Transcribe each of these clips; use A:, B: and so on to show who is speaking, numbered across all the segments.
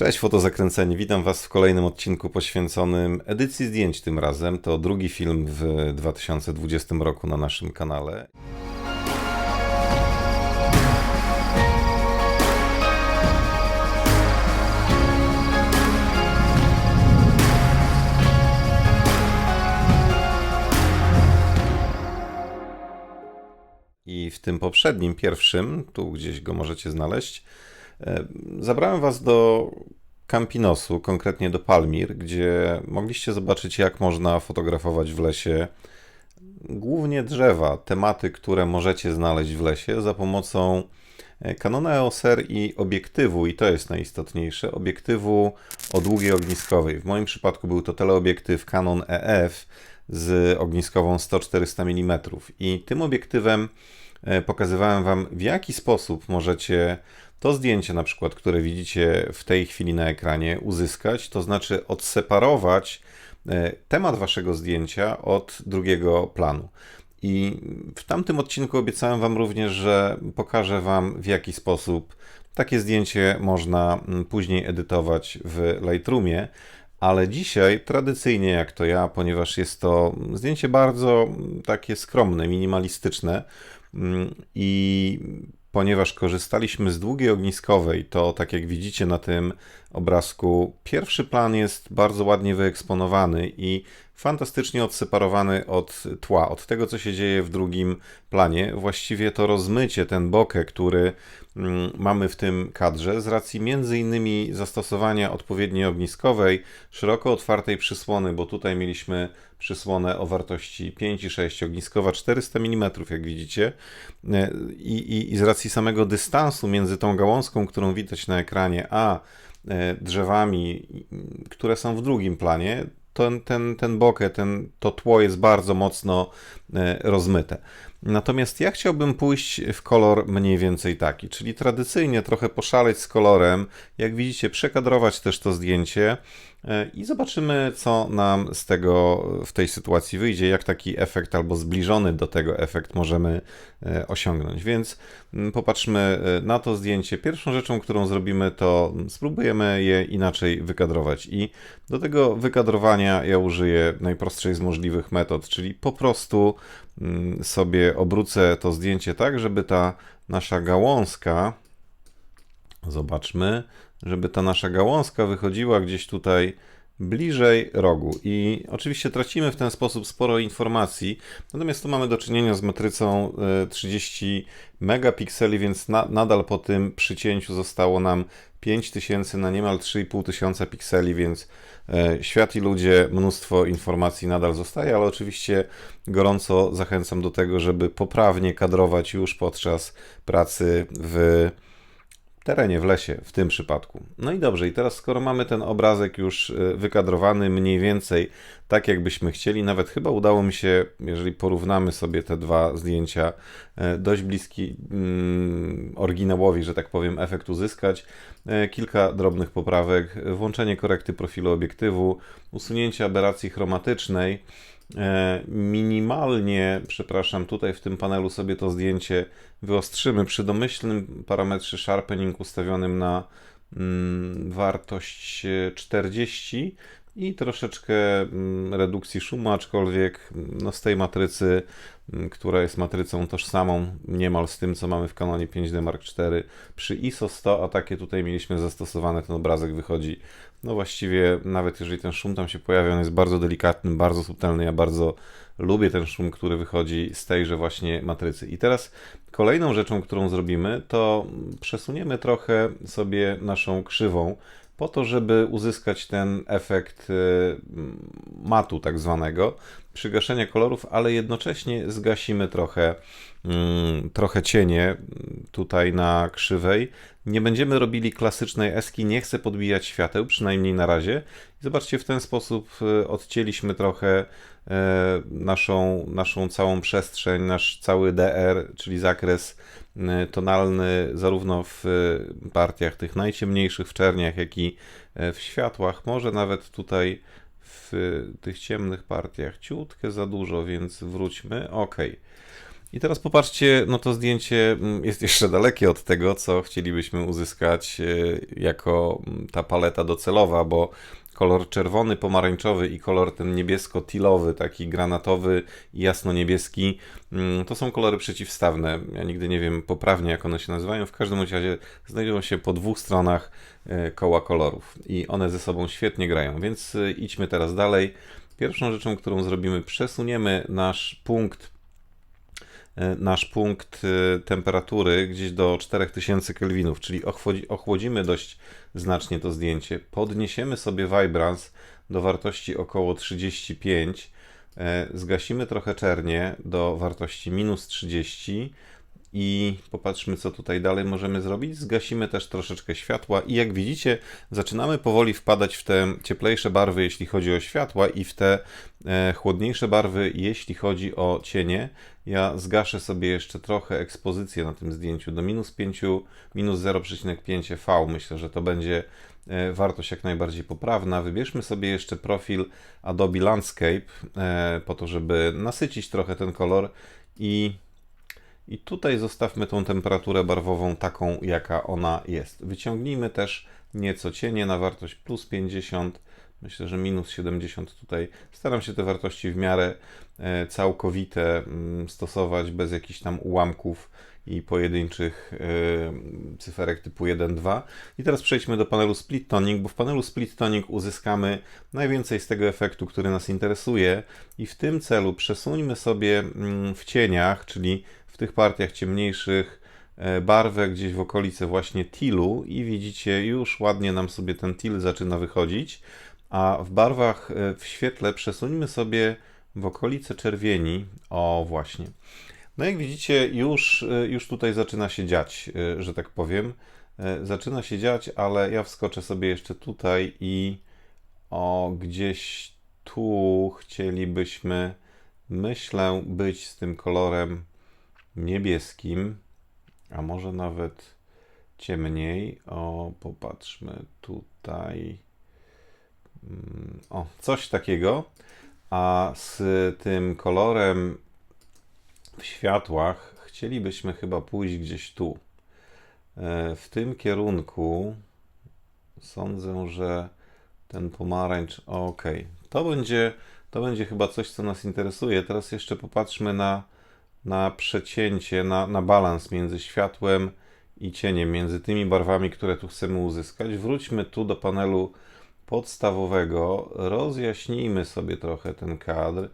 A: Cześć fotozakręceni, witam Was w kolejnym odcinku poświęconym edycji zdjęć tym razem. To drugi film w 2020 roku na naszym kanale. I w tym poprzednim, pierwszym, tu gdzieś go możecie znaleźć, zabrałem Was do Campinosu, konkretnie do Palmir, gdzie mogliście zobaczyć, jak można fotografować w lesie głównie drzewa, tematy, które możecie znaleźć w lesie za pomocą e, Canona EOS R i obiektywu, i to jest najistotniejsze, obiektywu o długiej ogniskowej. W moim przypadku był to teleobiektyw Canon EF z ogniskową 100-400 mm i tym obiektywem e, pokazywałem Wam, w jaki sposób możecie to zdjęcie, na przykład, które widzicie w tej chwili na ekranie, uzyskać, to znaczy odseparować e, temat Waszego zdjęcia od drugiego planu. I w tamtym odcinku obiecałem Wam również, że pokażę Wam, w jaki sposób takie zdjęcie można później edytować w Lightroomie. Ale dzisiaj, tradycyjnie jak to ja, ponieważ jest to zdjęcie bardzo takie skromne, minimalistyczne i ponieważ korzystaliśmy z długiej ogniskowej, to tak jak widzicie na tym obrazku, pierwszy plan jest bardzo ładnie wyeksponowany i fantastycznie odseparowany od tła, od tego, co się dzieje w drugim planie. Właściwie to rozmycie, ten bokeh, który mamy w tym kadrze, z racji między innymi zastosowania odpowiedniej ogniskowej, szeroko otwartej przysłony, bo tutaj mieliśmy przysłonę o wartości 5,6, ogniskowa 400 mm, jak widzicie, e, I, i, i z racji samego dystansu między tą gałązką, którą widać na ekranie, a e, drzewami, które są w drugim planie, ten, ten, ten bokeh, ten, to tło jest bardzo mocno rozmyte. Natomiast ja chciałbym pójść w kolor mniej więcej taki, czyli tradycyjnie trochę poszaleć z kolorem, jak widzicie, przekadrować też to zdjęcie e, i zobaczymy, co nam z tego w tej sytuacji wyjdzie, jak taki efekt albo zbliżony do tego efekt możemy e, osiągnąć. Więc popatrzmy e, na to zdjęcie. Pierwszą rzeczą, którą zrobimy, to spróbujemy je inaczej wykadrować. I do tego wykadrowania ja użyję najprostszej z możliwych metod, czyli po prostu sobie obrócę to zdjęcie tak, żeby ta nasza gałązka, zobaczmy, żeby ta nasza gałązka wychodziła gdzieś tutaj bliżej rogu. I oczywiście tracimy w ten sposób sporo informacji, natomiast tu mamy do czynienia z matrycą 30 e, megapikseli, więc na, nadal po tym przycięciu zostało nam 5000 na niemal 3500 pikseli, więc e, świat i ludzie, mnóstwo informacji nadal zostaje, ale oczywiście gorąco zachęcam do tego, żeby poprawnie kadrować już podczas pracy w terenie, w lesie w tym przypadku. No i dobrze, i teraz skoro mamy ten obrazek już e, wykadrowany mniej więcej tak, jakbyśmy chcieli, nawet chyba udało mi się, jeżeli porównamy sobie te dwa zdjęcia, e, dość bliski mm, oryginałowi, że tak powiem, efekt uzyskać. E, kilka drobnych poprawek, włączenie korekty profilu obiektywu, usunięcie aberracji chromatycznej, minimalnie, przepraszam, tutaj w tym panelu sobie to zdjęcie wyostrzymy przy domyślnym parametrze sharpening ustawionym na mm, wartość 40 i troszeczkę mm, redukcji szumu, aczkolwiek no, z tej matrycy, mm, która jest matrycą tożsamą niemal z tym, co mamy w kanonie 5D Mark IV przy ISO 100, a takie tutaj mieliśmy zastosowane, ten obrazek wychodzi no właściwie nawet jeżeli ten szum tam się pojawia, on jest bardzo delikatny, bardzo subtelny. Ja bardzo lubię ten szum, który wychodzi z tejże właśnie matrycy. I teraz kolejną rzeczą, którą zrobimy, to przesuniemy trochę sobie naszą krzywą po to, żeby uzyskać ten efekt y, matu tak zwanego, przygaszenia kolorów, ale jednocześnie zgasimy trochę, mm, trochę cienie tutaj na krzywej. Nie będziemy robili klasycznej eski, nie chcę podbijać świateł, przynajmniej na razie. Zobaczcie, w ten sposób y, odcięliśmy trochę e, naszą, naszą całą przestrzeń, nasz cały DR, czyli zakres y, tonalny, zarówno w partiach tych najciemniejszych, w czerniach, jak i e, w światłach. Może nawet tutaj w tych ciemnych partiach ciutkę za dużo, więc wróćmy. OK. I teraz popatrzcie, no to zdjęcie mm, jest jeszcze dalekie od tego, co chcielibyśmy uzyskać e, jako mm, ta paleta docelowa, bo kolor czerwony, pomarańczowy i kolor ten niebiesko-tilowy, taki granatowy i jasno-niebieski, mm, to są kolory przeciwstawne. Ja nigdy nie wiem poprawnie, jak one się nazywają. W każdym razie znajdują się po dwóch stronach e, koła kolorów i one ze sobą świetnie grają, więc e, idźmy teraz dalej. Pierwszą rzeczą, którą zrobimy, przesuniemy nasz punkt nasz punkt e, temperatury gdzieś do 4000 kelwinów, czyli ochłodzimy dość znacznie to zdjęcie, podniesiemy sobie vibrance do wartości około 35, e, zgasimy trochę czernie do wartości minus 30 i popatrzmy, co tutaj dalej możemy zrobić. Zgasimy też troszeczkę światła i jak widzicie, zaczynamy powoli wpadać w te cieplejsze barwy, jeśli chodzi o światła i w te e, chłodniejsze barwy, jeśli chodzi o cienie. Ja zgaszę sobie jeszcze trochę ekspozycję na tym zdjęciu do minus 5, minus 0,5 V. Myślę, że to będzie e, wartość jak najbardziej poprawna. Wybierzmy sobie jeszcze profil Adobe Landscape e, po to, żeby nasycić trochę ten kolor i i tutaj zostawmy tą temperaturę barwową taką, jaka ona jest. Wyciągnijmy też nieco cienie na wartość plus 50, myślę, że minus 70 tutaj. Staram się te wartości w miarę e, całkowite mm, stosować, bez jakichś tam ułamków i pojedynczych e, cyferek typu 1, 2. I teraz przejdźmy do panelu Split Toning, bo w panelu Split Toning uzyskamy najwięcej z tego efektu, który nas interesuje i w tym celu przesuńmy sobie mm, w cieniach, czyli tych partiach ciemniejszych e, barwę gdzieś w okolice właśnie tilu i widzicie już ładnie nam sobie ten til zaczyna wychodzić, a w barwach e, w świetle przesuńmy sobie w okolice czerwieni, o właśnie. No jak widzicie już, e, już tutaj zaczyna się dziać, że tak powiem. Zaczyna się dziać, ale ja wskoczę sobie jeszcze tutaj i o gdzieś tu chcielibyśmy, myślę, być z tym kolorem niebieskim, a może nawet ciemniej. O, popatrzmy tutaj. Mm, o, coś takiego. A z tym kolorem w światłach chcielibyśmy chyba pójść gdzieś tu. E, w tym kierunku sądzę, że ten pomarańcz. Ok, to będzie, to będzie chyba coś, co nas interesuje. Teraz jeszcze popatrzmy na na przecięcie, na, na balans między światłem i cieniem, między tymi barwami, które tu chcemy uzyskać. Wróćmy tu do panelu podstawowego, rozjaśnijmy sobie trochę ten kadr,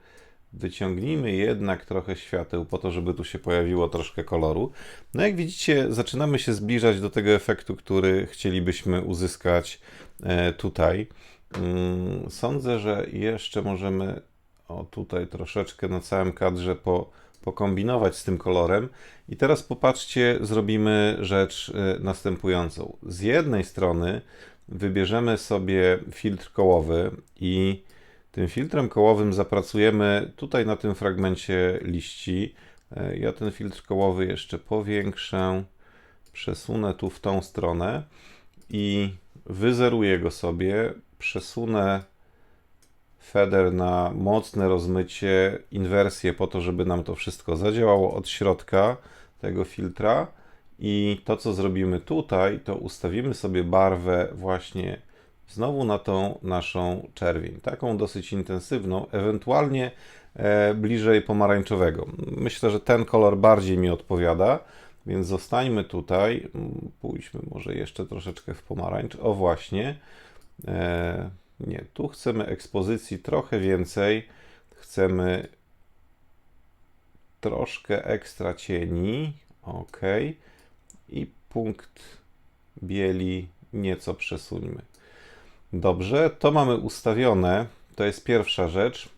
A: wyciągnijmy jednak trochę świateł po to, żeby tu się pojawiło troszkę koloru. No jak widzicie, zaczynamy się zbliżać do tego efektu, który chcielibyśmy uzyskać e, tutaj. Mm, sądzę, że jeszcze możemy o tutaj troszeczkę na całym kadrze po pokombinować z tym kolorem. I teraz popatrzcie, zrobimy rzecz y, następującą. Z jednej strony wybierzemy sobie filtr kołowy i tym filtrem kołowym zapracujemy tutaj na tym fragmencie liści. E, ja ten filtr kołowy jeszcze powiększę, przesunę tu w tą stronę i wyzeruję go sobie, przesunę feder na mocne rozmycie, inwersję po to, żeby nam to wszystko zadziałało od środka tego filtra. I to, co zrobimy tutaj, to ustawimy sobie barwę właśnie znowu na tą naszą czerwień, taką dosyć intensywną, ewentualnie e, bliżej pomarańczowego. Myślę, że ten kolor bardziej mi odpowiada, więc zostańmy tutaj. Pójdźmy może jeszcze troszeczkę w pomarańcz. O właśnie. E, nie, tu chcemy ekspozycji trochę więcej. Chcemy troszkę ekstra cieni. OK. I punkt bieli nieco przesuńmy. Dobrze, to mamy ustawione. To jest pierwsza rzecz.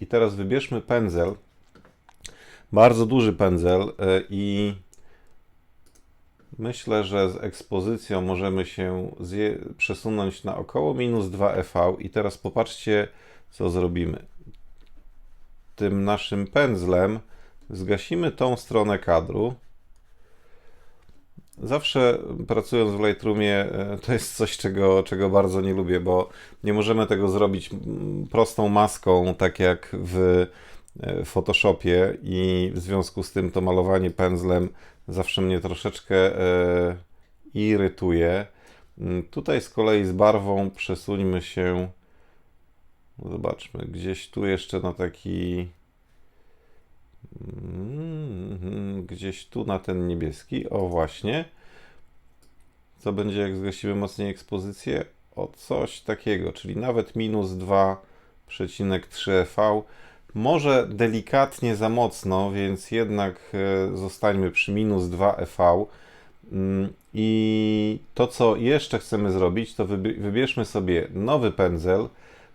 A: I teraz wybierzmy pędzel. Bardzo duży pędzel e, i Myślę, że z ekspozycją możemy się przesunąć na około minus 2 EV i teraz popatrzcie, co zrobimy. Tym naszym pędzlem zgasimy tą stronę kadru. Zawsze pracując w Lightroomie e, to jest coś, czego, czego bardzo nie lubię, bo nie możemy tego zrobić prostą maską, tak jak w w Photoshopie i w związku z tym to malowanie pędzlem zawsze mnie troszeczkę e, irytuje. Mm, tutaj z kolei z barwą przesuńmy się, zobaczmy, gdzieś tu jeszcze na taki, gdzieś tu na ten niebieski, o właśnie. Co będzie jak zgasimy mocniej ekspozycję? O coś takiego, czyli nawet minus 2,3 V. Może delikatnie za mocno, więc jednak e, zostańmy przy minus 2 EV. Mm, I to, co jeszcze chcemy zrobić, to wybierzmy sobie nowy pędzel.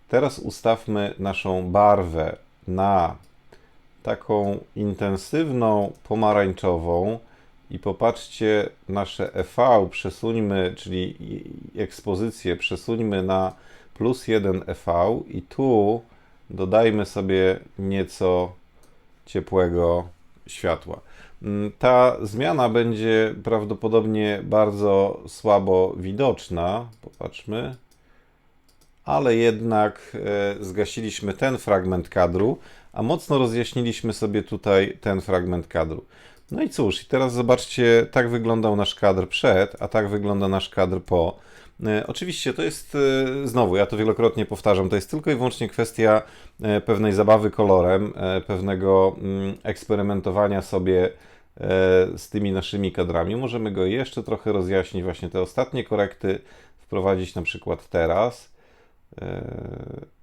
A: Teraz ustawmy naszą barwę na taką intensywną pomarańczową i popatrzcie nasze EV przesuńmy, czyli ekspozycję przesuńmy na plus 1 EV i tu dodajmy sobie nieco ciepłego światła. Mm, ta zmiana będzie prawdopodobnie bardzo słabo widoczna. Popatrzmy. Ale jednak e, zgasiliśmy ten fragment kadru, a mocno rozjaśniliśmy sobie tutaj ten fragment kadru. No i cóż, teraz zobaczcie, tak wyglądał nasz kadr przed, a tak wygląda nasz kadr po. E, oczywiście to jest, e, znowu, ja to wielokrotnie powtarzam, to jest tylko i wyłącznie kwestia pewnej zabawy kolorem, pewnego mm, eksperymentowania sobie z tymi naszymi kadrami. Możemy go jeszcze trochę rozjaśnić, właśnie te ostatnie korekty wprowadzić na przykład teraz,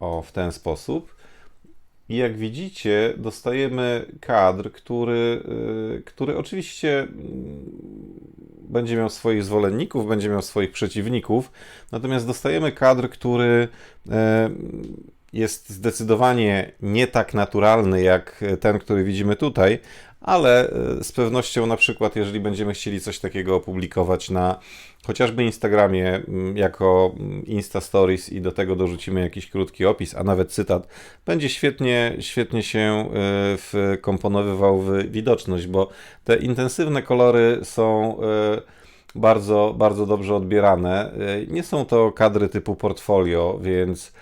A: o, w ten sposób. I jak widzicie, dostajemy kadr, który, który oczywiście mm, będzie miał swoich zwolenników, będzie miał swoich przeciwników, natomiast dostajemy kadr, który e, jest zdecydowanie nie tak naturalny jak ten, który widzimy tutaj, ale e, z pewnością na przykład, jeżeli będziemy chcieli coś takiego opublikować na chociażby Instagramie mm, jako mm, Insta Stories i do tego dorzucimy jakiś krótki opis, a nawet cytat, będzie świetnie, świetnie się e, wkomponowywał w widoczność, bo te intensywne kolory są e, bardzo, bardzo dobrze odbierane. Nie są to kadry typu portfolio, więc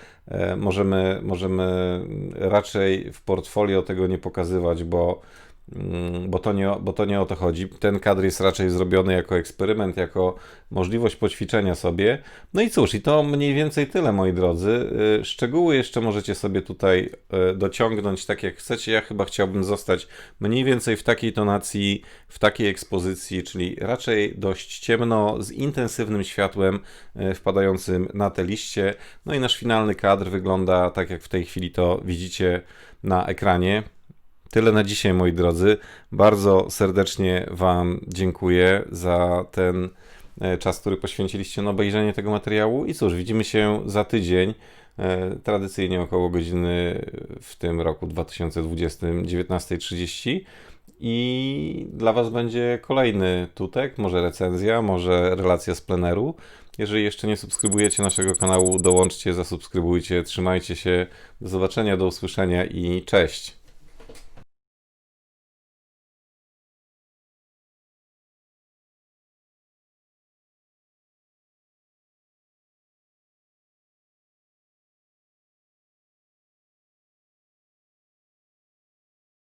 A: możemy, możemy raczej w portfolio tego nie pokazywać, bo Mm, bo to, nie, bo to nie o to chodzi. Ten kadr jest raczej zrobiony jako eksperyment, jako możliwość poćwiczenia sobie. No i cóż, i to mniej więcej tyle, moi drodzy. Y, szczegóły jeszcze możecie sobie tutaj y, dociągnąć tak jak chcecie. Ja chyba chciałbym zostać mniej więcej w takiej tonacji, w takiej ekspozycji, czyli raczej dość ciemno, z intensywnym światłem y, wpadającym na te liście. No i nasz finalny kadr wygląda tak, jak w tej chwili to widzicie na ekranie. Tyle na dzisiaj, moi drodzy. Bardzo serdecznie Wam dziękuję za ten e, czas, który poświęciliście na obejrzenie tego materiału. I cóż, widzimy się za tydzień, e, tradycyjnie około godziny w tym roku 2020, 19.30. I dla Was będzie kolejny tutek, może recenzja, może relacja z pleneru. Jeżeli jeszcze nie subskrybujecie naszego kanału, dołączcie, zasubskrybujcie, trzymajcie się. Do zobaczenia, do usłyszenia i cześć.